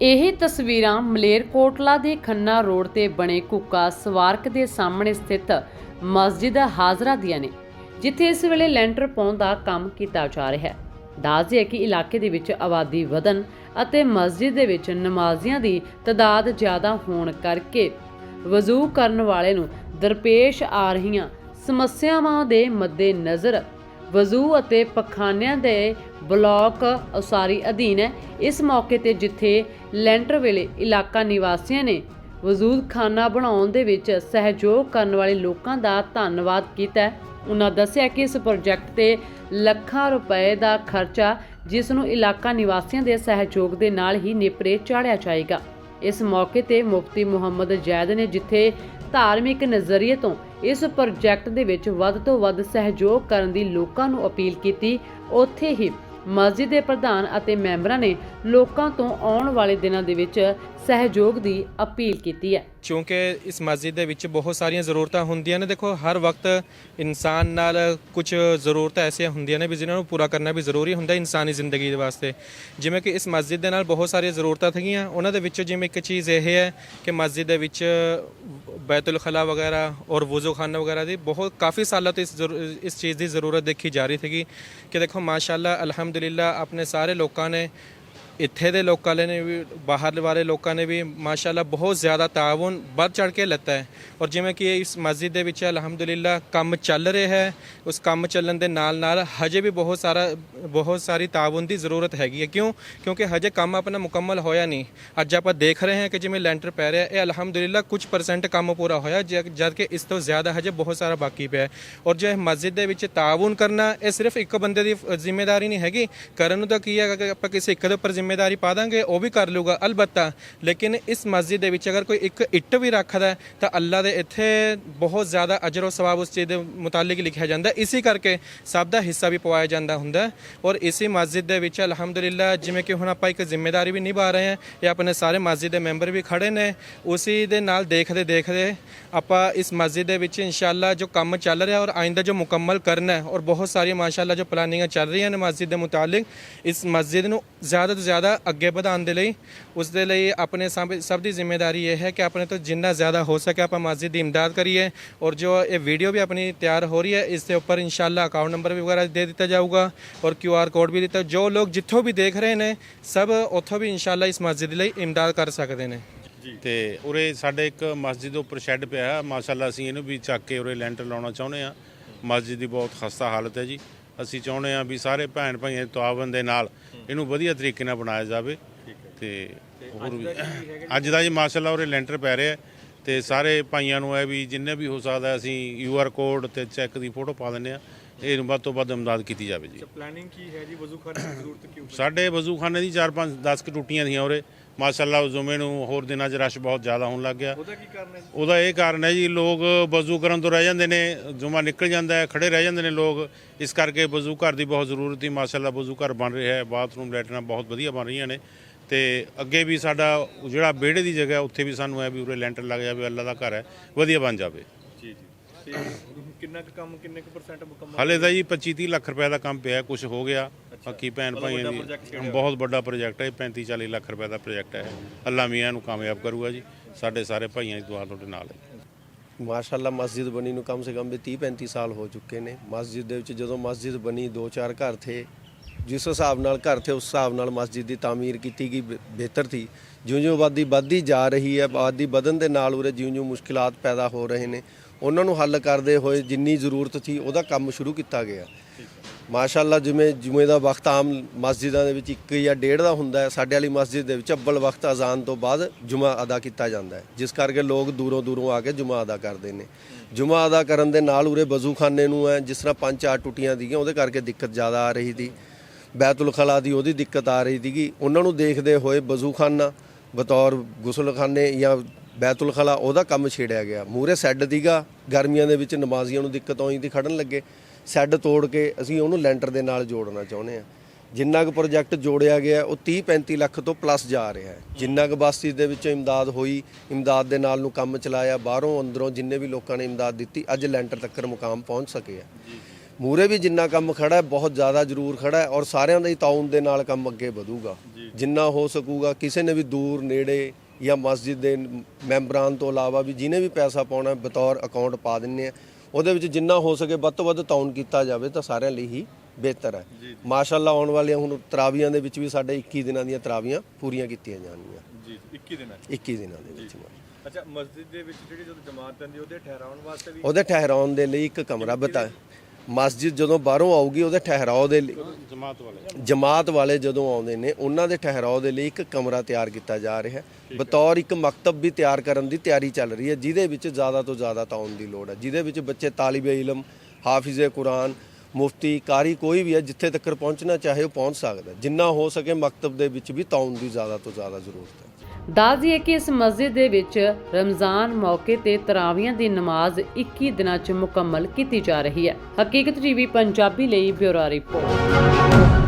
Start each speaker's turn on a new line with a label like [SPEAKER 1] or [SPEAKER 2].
[SPEAKER 1] ਇਹ ਤਸਵੀਰਾਂ ਮਲੇਰਕੋਟਲਾ ਦੇ ਖੰਨਾ ਰੋਡ ਤੇ ਬਣੇ ਕੁੱਕਾ ਸਵਾਰਕ ਦੇ ਸਾਹਮਣੇ ਸਥਿਤ ਮਸਜਿਦ ਹਾਜ਼ਰਾ ਦੀਆਂ ਨੇ, ਜਿੱਥੇ ਇਸ ਵੇਲੇ ਲੈਂਟਰ ਪਾਉਣ ਦਾ ਕੰਮ ਕੀਤਾ ਜਾ ਰਿਹਾ ਹੈ। ਦੱਸਦੇ ਹੈ ਕਿ ਇਲਾਕੇ ਦੇ ਵਿੱਚ ਆਬਾਦੀ ਵਧਣ ਅਤੇ ਮਸਜਿਦ ਦੇ ਵਿੱਚ ਨਮਾਜ਼ੀਆਂ ਦੀ ਤਾਦਾਦ ਜ਼ਿਆਦਾ ਹੋਣ ਕਰਕੇ ਵਜ਼ੂ ਕਰਨ ਵਾਲੇ ਨੂੰ ਦਰਪੇਸ਼ ਆ ਰਹੀਆਂ ਸਮੱਸਿਆਵਾਂ ਦੇ ਮੱਦੇ ਨਜ਼ਰ ਵਜ਼ੂ ਅਤੇ ਪਖਾਨਿਆਂ ਦੇ ਬਲਾਕ ਉਸਾਰੀ ਅਧੀਨ ਹੈ। ਇਸ ਮੌਕੇ ਤੇ ਜਿੱਥੇ ਲੈਂਟਰ ਵੇਲੇ ਇਲਾਕਾ ਨਿਵਾਸੀਆਂ ਨੇ ਵਜ਼ੂਦ ਖਾਨਾ ਬਣਾਉਣ ਦੇ ਵਿੱਚ ਸਹਿਯੋਗ ਕਰਨ ਵਾਲੇ ਲੋਕਾਂ ਦਾ ਧੰਨਵਾਦ ਕੀਤਾ ਉਹਨਾਂ ਦੱਸਿਆ ਕਿ ਇਸ ਪ੍ਰੋਜੈਕਟ ਤੇ ਲੱਖਾਂ ਰੁਪਏ ਦਾ ਖਰਚਾ, ਜਿਸ ਨੂੰ ਇਲਾਕਾ ਨਿਵਾਸੀਆਂ ਦੇ ਸਹਿਯੋਗ ਦੇ ਨਾਲ ਹੀ ਨੇਪਰੇ ਚਾੜਿਆ ਜਾਏਗਾ। ਇਸ ਮੌਕੇ ਤੇ ਮੁਫਤੀ ਮੁਹੰਮਦ ਜੈਦ ਨੇ ਜਿੱਥੇ ਧਾਰਮਿਕ ਨਜ਼ਰੀਏ ਤੋਂ ਇਸ ਪ੍ਰੋਜੈਕਟ ਦੇ ਵਿੱਚ ਵੱਧ ਤੋਂ ਵੱਧ ਸਹਿਯੋਗ ਕਰਨ ਦੀ ਲੋਕਾਂ ਨੂੰ ਅਪੀਲ ਕੀਤੀ, ਉੱਥੇ ਹੀ ਮਸਜਿਦ ਦੇ ਪ੍ਰਧਾਨ ਅਤੇ ਮੈਂਬਰਾਂ ਨੇ ਲੋਕਾਂ ਤੋਂ ਆਉਣ ਵਾਲੇ ਦਿਨਾਂ ਦੇ ਵਿੱਚ ਸਹਿਯੋਗ ਦੀ ਅਪੀਲ ਕੀਤੀ ਹੈ।
[SPEAKER 2] ਕਿਉਂਕਿ ਇਸ ਮਸਜਿਦ ਦੇ ਵਿੱਚ ਬਹੁਤ ਸਾਰੀਆਂ ਜ਼ਰੂਰਤਾਂ ਹੁੰਦੀਆਂ ਨੇ। ਦੇਖੋ, ਹਰ ਵਕਤ ਇਨਸਾਨ ਨਾਲ ਕੁਝ ਜ਼ਰੂਰਤਾਂ ਐਸੀਆਂ ਹੁੰਦੀਆਂ ਨੇ ਵੀ ਜਿਨ੍ਹਾਂ ਨੂੰ ਪੂਰਾ ਕਰਨਾ ਵੀ ਜ਼ਰੂਰੀ ਹੁੰਦਾ ਇਨਸਾਨੀ ਜ਼ਿੰਦਗੀ ਦੇ ਵਾਸਤੇ। ਜਿਵੇਂ ਕਿ ਇਸ ਮਸਜਿਦ ਦੇ ਨਾਲ ਬਹੁਤ ਸਾਰੀਆਂ ਜ਼ਰੂਰਤਾਂ ਸੀਗੀਆਂ ਉਹਨਾਂ ਦੇ ਵਿੱਚੋਂ ਜਿਵੇਂ ਇੱਕ ਚੀਜ਼ ਇਹ ਹੈ ਕਿ ਮਸਜਿਦ ਦੇ ਵਿੱਚ ਬੈਤੁਲਖਲਾ ਵਗੈਰਾ ਔਰ ਵੁਜ਼ੂਖਾਨਾ ਵਗੈਰਾ ਦੀ ਬਹੁਤ ਕਾਫੀ ਸਾਲਾਂ ਤੋਂ ਇਸ ਜ਼ਰੂ- ਇਸ ਚੀਜ਼ ਦੀ ਜ਼ਰੂਰਤ ਦੇਖੀ ਜਾ ਰਹੀ ਸੀਗੀ ਕਿ ਦੇਖੋ ਮਾਸ਼ਾਅੱਲਾ ਅਲਹਮਦੁਲਿਲਾ ਆਪਣੇ ਸਾਰੇ ਲੋਕਾਂ ਨੇ ਇੱਥੇ ਦੇ ਲੋਕਾਂ ਨੇ ਵੀ ਬਾਹਰ ਵਾਲੇ ਲੋਕਾਂ ਨੇ ਵੀ ਮਾਸ਼ਾਅੱਲਾ ਬਹੁਤ ਜ਼ਿਆਦਾ ਤਾਵਨ ਵੱਧ ਚੜ ਕੇ ਲੱਤਾ ਹੈ। ਔਰ ਜਿਵੇਂ ਕਿ ਇਸ ਮਸਜਿਦ ਦੇ ਵਿੱਚ ਅਲਹਮਦੁਲਿਲਾ ਕੰਮ ਚੱਲ ਰਿਹਾ ਹੈ, ਉਸ ਕੰਮ ਚੱਲਣ ਦੇ ਨਾਲ ਨਾਲ ਹਜੇ ਵੀ ਬਹੁਤ ਸਾਰਾ, ਬਹੁਤ ਸਾਰੀ ਤਾਵਨ ਦੀ ਜ਼ਰੂਰਤ ਹੈਗੀ ਹੈ। ਕਿਉਂ? ਕਿਉਂਕਿ ਹਜੇ ਕੰਮ ਆਪਣਾ ਮੁਕੰਮਲ ਹੋਇਆ ਨਹੀਂ। ਅੱਜ ਆਪਾਂ ਦੇਖ ਰਹੇ ਹਾਂ ਕਿ ਜਿਵੇਂ ਲੈਂਟਰ ਪੈ ਰਿਹਾ, ਇਹ ਅਲਹਮਦੁਲਿਲਾ ਕੁਝ ਪਰਸੈਂਟ ਕੰਮ ਪੂਰਾ ਹੋਇਆ ਜ- ਜਦ ਕਿ ਇਸ ਤੋਂ ਜ਼ਿਆਦਾ ਹਜੇ ਬਹੁਤ ਸਾਰਾ ਬਾਕੀ ਪਿਆ ਔਰ ਜੋ ਇਹ ਮਸਜਿਦ ਦੇ ਵਿੱਚ ਤਾਵਨ ਕਰਨਾ, ਇਹ ਸਿਰਫ ਇੱਕ ਬੰਦੇ ਦੀ ਜ਼ਿੰਮੇਵਾਰੀ ਨਹੀਂ ਹੈਗੀ। ਕਰਨ ਨੂੰ ਤਾਂ ਕੀ ਹੈ ਕਿ ਆਪਾਂ ਕਿਸੇ ਇੱਕ ਦੇ ਉੱਪਰ ਜ਼ਿੰਮੇਵਾਰੀ ਪਾ ਦਾਂਗੇ, ਉਹ ਵੀ ਕਰ ਲੂਗਾ ਅਲਬત્ਤਾ ਲੇਕਿਨ ਇਸ ਮਸਜਿਦ ਦੇ ਵਿੱਚ ਅਗਰ ਕੋਈ ਇੱਕ ਇੱਟ ਵੀ ਰੱਖਦਾ ਤਾਂ ਅੱਲਾ ਦੇ ਇੱਥੇ ਬਹੁਤ ਜ਼ਿਆਦਾ ਅਜਰ ਉਹ ਸਵਾਬ ਉਸ ਚੀਜ਼ ਦੇ ਮੁਤਾਲਿਕ ਲਿਖਿਆ ਜਾਂਦਾ ਹੈ। ਇਸੇ ਕਰਕੇ ਸਭ ਦਾ ਹਿੱਸਾ ਵੀ ਪਵਾਇਆ ਜਾਂਦਾ ਹੁੰਦਾ ਔਰ ਇਸੇ ਮਸਜਿਦ ਦੇ ਵਿੱਚ ਅਲਹਮਦੁਲਿਲਾ, ਜਿਵੇਂ ਕਿ ਹੁਣ ਆਪਾਂ ਇੱਕ ਜ਼ਿੰਮੇਵਾਰੀ ਵੀ ਨਿਭਾ ਰਹੇ ਹਾਂ ਇਹ ਆਪਣੇ ਸਾਰੇ ਮਸਜਿਦ ਦੇ ਮੈਂਬਰ ਵੀ ਖੜੇ ਨੇ, ਉਸੇ ਦੇ ਨਾਲ ਦੇਖਦੇ ਦੇਖਦੇ ਆਪਾਂ ਇਸ ਮਸਜਿਦ ਦੇ ਵਿੱਚ ਇਨਸ਼ਾਅੱਲਾ ਜੋ ਕੰਮ ਚੱਲ ਰਿਹਾ ਔਰ ਆਇੰਦਾ ਜੋ ਮੁਕੰਮਲ ਕਰਨਾ ਹੈ ਔਰ ਬਹੁਤ ਸਾਰੀਆਂ ਮਾਸ਼ਾਅੱਲਾ ਜੋ ਪਲਾਨਿੰਗਾਂ ਚੱਲ ਰਹੀਆਂ ਨੇ ਮਸਜਿਦ ਦੇ ਮੁਤਾਲਿਕ, ਇਸ ਮਸਜਿਦ ਨੂੰ ਜ਼ਿਆਦਾ ਤੋਂ ਜ਼ਿਆਦਾ ਅੱਗੇ ਵਧਾਉਣ ਦੇ ਲਈ, ਉਸ ਦੇ ਲਈ ਆਪਣੇ ਸਭ ਸਭ ਦੀ ਜ਼ਿੰਮੇਵਾਰੀ ਇਹ ਹੈ ਕਿ ਆਪਣੇ ਤੋਂ ਜਿੰਨਾ ਜ਼ਿਆਦਾ ਹੋ ਸਕੇ ਆਪਾਂ ਮਸਜਿਦ ਦੀ ਇਮਦਾਦ ਕਰੀਏ ਔਰ ਜੋ ਇਹ ਵੀਡੀਓ ਵੀ ਆਪਣੀ ਤਿਆਰ ਹੋ ਰਹੀ ਹੈ, ਇਸ ਦੇ ਉੱਪਰ ਇਨਸ਼ਾਅੱਲਾ ਅਕਾਊਂਟ ਨੰਬਰ ਵੀ ਵਗੈਰਾ ਦੇ ਦਿੱਤਾ ਜਾਊਗਾ ਔਰ ਕਿਊ ਆਰ ਕੋਡ ਵੀ ਦਿੱਤਾ, ਜੋ ਲੋਕ ਜਿੱਥੋਂ ਵੀ ਦੇਖ ਰਹੇ ਨੇ, ਸਭ ਉੱਥੋਂ ਵੀ ਇਨਸ਼ਾਅੱਲਾ ਇਸ ਮਸਜਿਦ ਲਈ ਇਮਦਾਦ ਕਰ ਸਕਦੇ ਨੇ।
[SPEAKER 3] ਤੇ ਉਰੇ ਸਾਡੇ ਇੱਕ ਮਸਜਿਦ ਦੇ ਉੱਪਰ ਸ਼ੈੱਡ ਪਿਆ ਹੈ, ਮਾਸ਼ਾਅੱਲਾ ਅਸੀਂ ਇਹਨੂੰ ਵੀ ਚੱਕ ਕੇ ਉਰੇ ਲੈਂਟਰ ਲਾਉਣਾ ਚਾਹੁੰਦੇ ਆ ਮਸਜਿਦ ਦੀ ਬਹੁਤ ਖਸਤਾ ਹਾਲਤ ਹੈ ਜੀ। ਅਸੀਂ ਚਾਹੁੰਦੇ ਆ ਵੀ ਸਾਰੇ ਭੈਣ ਭਾਈਆਂ ਦੇ ਤਾਵਨ ਦੇ ਨਾਲ ਇਹਨੂੰ ਵਧੀਆ ਤਰੀਕੇ ਨਾਲ ਬਣਾਇਆ ਜਾਵੇ ਤੇ ਹੋਰ ਵੀ ਅੱਜ ਦਾ ਜੀ ਮਾਸ਼ਾਅੱਲਾ ਉਰੇ ਲੈਂਟਰ ਪੈ ਰਿਹਾ ਤੇ ਸਾਰੇ ਭਾਈਆਂ ਨੂੰ ਹੈ ਵੀ ਜਿੰਨੇ ਵੀ ਹੋ ਸਕਦਾ ਅਸੀਂ ਯੂ ਆਰ ਕੋਡ ਤੇ ਚੈੱਕ ਦੀ ਫੋਟੋ ਪਾ ਦਿੰਦੇ ਆ ਇਹਨੂੰ ਵੱਧ ਤੋਂ ਵੱਧ ਇਮਦਾਦ ਕੀਤੀ ਜਾਵੇ ਜੀ।
[SPEAKER 4] ਪਲੈਨਿੰਗ ਕੀ ਹੈ ਜੀ? ਵਜ਼ੂ ਖਾਨੇ ਦੀ ਜ਼ਰੂਰਤ ਕਿਉਂ
[SPEAKER 3] ਸਾਡੇ ਵਜ਼ੂਖਾਨੇ ਦੀ 4-5 10 ਕੁ ਟੁੱਟੀਆਂ ਦੀਆਂ ਉਰੇ। ਮਾਸ਼ਾਅੱਲਾ ਜੁਮੇ ਨੂੰ ਹੋਰ ਦਿਨਾਂ 'ਚ ਰਸ਼ ਬਹੁਤ ਜ਼ਿਆਦਾ ਹੋਣ ਲੱਗ ਗਿਆ।
[SPEAKER 4] ਉਹਦਾ ਕੀ ਕਾਰਨ ਹੈ ਜੀ?
[SPEAKER 3] ਉਹਦਾ ਇਹ ਕਾਰਨ ਹੈ ਜੀ ਲੋਕ ਵਜ਼ੂ ਕਰਨ ਤੋਂ ਰਹਿ ਜਾਂਦੇ ਨੇ ਜੁਮਾ ਨਿਕਲ ਜਾਂਦਾ ਹੈ ਖੜੇ ਰਹਿ ਜਾਂਦੇ ਨੇ ਲੋਕ। ਇਸ ਕਰਕੇ ਵਜ਼ੂ ਘਰ ਦੀ ਬਹੁਤ ਜ਼ਰੂਰਤ ਸੀ। ਮਾਸ਼ਾਅੱਲਾ ਵਜ਼ੂ ਘਰ ਬਣ ਰਿਹਾ ਹੈ ਬਾਥਰੂਮ ਲੈਟਰਾਂ ਬਹੁਤ ਵਧੀਆ ਬਣ ਰਹੀਆਂ ਨੇ। ਤੇ ਅੱਗੇ ਵੀ ਸਾਡਾ ਜਿਹੜਾ ਵਿਹੜੇ ਦੀ ਜਗ੍ਹਾ ਉੱਥੇ ਵੀ ਸਾਨੂੰ ਹੈ ਵੀ ਉਰੇ ਲੈਂਟਰ ਲੱਗ ਜਾਵੇ ਅੱਲਾ ਦਾ ਘਰ ਹੈ ਵਧੀਆ ਬਣ ਜਾਵੇ।
[SPEAKER 4] ਜੀ ਜੀ। ਤੇ ਕਿੰਨਾ ਕੁ ਕੰਮ ਕਿੰਨੇ ਕੁ ਪਰਸੈਂਟ ਮੁਕੰਮਲ
[SPEAKER 3] ਹਲੇ ਤਾਂ ਜੀ 25 30 ਲੱਖ ਰੁਪਏ ਦਾ ਕੰਮ ਪਿਆ ਕੁਝ ਹੋ ਗਿਆ। ਬਾਕੀ ਭੈਣ ਭਾਈਆਂ ਦੀ ਬਹੁਤ ਵੱਡਾ ਪ੍ਰੋਜੈਕਟ ਹੈ 35 40 ਲੱਖ ਰੁਪਏ ਦਾ ਪ੍ਰੋਜੈਕਟ ਹੈ। ਅੱਲਾ ਮੀਆਂ ਨੂੰ ਕਾਮਯਾਬ ਕਰੂਗਾ ਜੀ। ਸਾਡੇ ਸਾਰੇ ਭਾਈਆਂ ਦੀ ਦੁਆ ਤੁਹਾਡੇ ਨਾਲ ਹੈ।
[SPEAKER 5] ਮਾਸ਼ਾਅੱਲਾ ਮਸਜਿਦ ਬਣੀ ਨੂੰ ਕਮ ਸੇ ਕਮ ਵੀ 30 35 ਸਾਲ ਹੋ ਚੁੱਕੇ ਨੇ। ਮਸਜਿਦ ਦੇ ਵਿੱਚ ਜਦੋਂ ਮਸਜਿਦ ਬਣੀ ਦੋ ਚਾਰ ਘਰ ਥੇ। ਜਿਸ ਹਿਸਾਬ ਨਾਲ ਘਰ ਥੇ ਉਸ ਹਿਸਾਬ ਨਾਲ ਮਸਜਿਦ ਦੀ ਤਾਮੀਰ ਕੀਤੀ ਗਈ ਬਿਹਤਰ ਥੀ। ਜਿਉਂ-ਜਿਉਂ ਆਬਾਦੀ ਵੱਧਦੀ ਜਾ ਰਹੀ ਹੈ ਆਬਾਦੀ ਵਧਣ ਦੇ ਨਾਲ ਉਰੇ ਜਿਉਂ-ਜਿਉਂ ਮੁਸ਼ਕਿਲਾਤ ਪੈਦਾ ਹੋ ਰਹੇ ਨੇ। ਉਹਨਾਂ ਨੂੰ ਹੱਲ ਕਰਦੇ ਹੋਏ ਜਿੰਨੀ ਜ਼ਰੂਰਤ ਸੀ, ਉਹਦਾ ਕੰਮ ਸ਼ੁਰੂ ਕੀਤਾ ਗਿਆ। ਮਾਸ਼ਾਅੱਲਾ, ਜਿਵੇਂ ਜੁਮੇ ਦਾ ਵਕਤ ਆਮ ਮਸਜਿਦਾਂ ਦੇ ਵਿੱਚ ਇੱਕ ਜਾਂ ਡੇਢ ਦਾ ਹੁੰਦਾ ਹੈ, ਸਾਡੇ ਵਾਲੀ ਮਸਜਿਦ ਦੇ ਵਿੱਚ ਅੱਬਲ ਵਕਤ ਅਜ਼ਾਨ ਤੋਂ ਬਾਅਦ ਜੁਮਾ ਅਦਾ ਕੀਤਾ ਜਾਂਦਾ ਹੈ, ਜਿਸ ਕਰਕੇ ਲੋਕ ਦੂਰੋਂ ਦੂਰੋਂ ਆ ਕੇ ਜੁਮਾ ਅਦਾ ਕਰਦੇ ਨੇ। ਜੁਮਾ ਅਦਾ ਕਰਨ ਦੇ ਨਾਲ ਉਰੇ ਵਜ਼ੂਖਾਨੇ ਨੂੰ ਹੈ ਜਿਸ ਤਰ੍ਹਾਂ ਪੰਜ ਚਾਰ ਟੁੱਟੀਆਂ ਦੀਆਂ ਉਹਦੇ ਕਰਕੇ ਦਿੱਕਤ ਜ਼ਿਆਦਾ ਆ ਰਹੀ ਸੀ। ਬੈਤੁਲ ਖਲਾ ਦੀ ਉਹਦੀ ਦਿੱਕਤ ਆ ਰਹੀ ਸੀਗੀ। ਉਹਨਾਂ ਨੂੰ ਦੇਖਦੇ ਹੋਏ ਵਜ਼ੂਖਾਨਾ, ਬਤੌਰ ਗੁਸਲਖਾਨੇ ਜਾਂ ਬੈਤੁਲ ਖਲਾ, ਉਹਦਾ ਕੰਮ ਛੇੜਿਆ ਗਿਆ। ਮੂਰੇ ਸੈੱਡ ਦੀਗਾ, ਗਰਮੀਆਂ ਦੇ ਵਿੱਚ ਨਮਾਜ਼ੀਆਂ ਨੂੰ ਦਿੱਕਤ ਆਉਂਦੀ ਤੇ ਖੜਨ ਲੱਗੇ। ਸੈੱਡ ਤੋੜ ਕੇ ਅਸੀਂ ਉਹਨੂੰ ਲੈਂਟਰ ਦੇ ਨਾਲ ਜੋੜਨਾ ਚਾਹੁੰਦੇ ਆ ਜਿੰਨਾ ਕੁ ਪ੍ਰੋਜੈਕਟ ਜੋੜਿਆ ਗਿਆ, ਉਹ 30 35 ਲੱਖ ਤੋਂ ਪਲੱਸ ਜਾ ਰਿਹਾ ਹੈ। ਜਿੰਨਾ ਕੁ ਬਸਤੀ ਦੇ ਵਿੱਚੋਂ ਇਮਦਾਦ ਹੋਈ, ਇਮਦਾਦ ਦੇ ਨਾਲ ਨੂੰ ਕੰਮ ਚਲਾਇਆ, ਬਾਹਰੋਂ ਅੰਦਰੋਂ ਜਿੰਨੇ ਵੀ ਲੋਕਾਂ ਨੇ ਇਮਦਾਦ ਦਿੱਤੀ, ਅੱਜ ਲੈਂਟਰ ਤੱਕ ਮੁਕਾਮ ਪਹੁੰਚ ਸਕੇ ਆ। ਮੂਰੇ ਵੀ ਜਿੰਨਾ ਕੰਮ ਖੜਾ ਹੈ, ਬਹੁਤ ਜ਼ਿਆਦਾ ਜ਼ਰੂਰ ਖੜਾ ਹੈ ਔਰ ਸਾਰਿਆਂ ਦਾ ਹੀ ਤਾਉਨ ਦੇ ਨਾਲ ਕੰਮ ਅੱਗੇ ਵਧੂਗਾ। ਜਿੰਨਾ ਹੋ ਸਕੂਗਾ, ਕਿਸੇ ਨੇ ਵੀ ਦੂਰ, ਨੇੜੇ ਜਾਂ ਮਸਜਿਦ ਦੇ ਮੈਂਬਰਾਂ ਤੋਂ ਇਲਾਵਾ ਵੀ ਜਿਹਨੇ ਵੀ ਪੈਸਾ ਪਾਉਣਾ ਬਤੌਰ ਅਕਾਊਂਟ ਪਾ ਦਿੰਨੇ ਆ ਉਹਦੇ ਵਿੱਚ ਜਿੰਨਾ ਹੋ ਸਕੇ ਵੱਧ ਤੋਂ ਵੱਧ ਤਾਉਨ ਕੀਤਾ ਜਾਵੇ ਤਾਂ ਸਾਰਿਆਂ ਲਈ ਹੀ ਬਿਹਤਰ ਹੈ। ਮਾਸ਼ਾਅੱਲਾ ਆਉਣ ਵਾਲੀਆਂ ਹੁਣ ਤਰਾਵੀਆਂ ਦੇ ਵਿੱਚ ਵੀ ਸਾਡੇ 21 ਦਿਨਾਂ ਦੀਆਂ ਤਰਾਵੀਆਂ ਪੂਰੀਆਂ ਕੀਤੀਆਂ ਜਾਣਗੀਆਂ।
[SPEAKER 4] ਜੀ 21 ਦਿਨ ਹੈ
[SPEAKER 5] 21 ਦਿਨਾਂ ਦੇ ਵਿੱਚ
[SPEAKER 4] ਅੱਛਾ ਮਸਜਿਦ ਦੇ ਵਿੱਚ ਜਿਹੜੀ ਜਦੋਂ ਜਮਾਤ ਪੈਂਦੀ ਉਹਦੇ ਠਹਿਰਾਉਣ ਵਾਸਤੇ ਵੀ
[SPEAKER 5] ਉਹਦੇ ਠਹਿਰਾਉਣ ਦੇ ਲਈ ਇੱਕ ਕਮਰਾ ਬਤਾ ਮਸਜਿਦ ਜਦੋਂ ਬਾਹਰੋਂ ਆਊਗੀ ਉਹਦੇ ਠਹਿਰਾਓ ਦੇ ਲਈ।
[SPEAKER 3] ਜਮਾਤ ਵਾਲੇ।
[SPEAKER 5] ਜਮਾਤ ਵਾਲੇ ਜਦੋਂ ਆਉਂਦੇ ਨੇ ਉਹਨਾਂ ਦੇ ਠਹਿਰਾਓ ਦੇ ਲਈ ਇੱਕ ਕਮਰਾ ਤਿਆਰ ਕੀਤਾ ਜਾ ਰਿਹਾ। ਹੈ। ਬਤੌਰ ਇੱਕ ਮਕਤਬ ਵੀ ਤਿਆਰ ਕਰਨ ਦੀ ਤਿਆਰੀ ਚੱਲ ਰਹੀ ਹੈ ਜਿਹਦੇ ਵਿੱਚ ਜ਼ਿਆਦਾ ਤੋਂ ਜ਼ਿਆਦਾ ਤਾਉਨ ਦੀ ਲੋੜ ਹੈ। ਜਿਹਦੇ ਵਿੱਚ ਬੱਚੇ ਤਾਲਿਬੇ ਇਲਮ ਹਾਫਿਜ਼ੇ ਕੁਰਾਨ ਮੁਫਤੀ ਕਾਰੀ ਕੋਈ ਵੀ ਹੈ ਜਿੱਥੇ ਤੱਕ ਪਹੁੰਚਣਾ ਚਾਹੇ ਉਹ ਪਹੁੰਚ ਸਕਦਾ। ਜਿੰਨਾ ਹੋ ਸਕੇ ਮਕਤਬ ਦੇ ਵਿੱਚ ਵੀ ਤਾਉਨ ਦੀ ਜ਼ਿਆਦਾ ਤੋਂ ਜ਼ਿਆਦਾ ਜ਼ਰੂਰਤ ਹੈ।
[SPEAKER 1] ਦੱਸ ਦਈਏ ਕਿ ਇਸ ਮਸਜਿਦ ਦੇ ਵਿੱਚ ਰਮਜ਼ਾਨ ਮੌਕੇ ਤੇ ਤਰਾਵੀਆਂ ਦੀ ਨਮਾਜ਼ 21 ਦਿਨਾਂ 'ਚ ਮੁਕੰਮਲ ਕੀਤੀ ਜਾ ਰਹੀ ਹੈ। ਹਕੀਕਤ ਟੀਵੀ ਪੰਜਾਬੀ ਲਈ ਬਿਊਰੋ ਰਿਪੋਰਟ।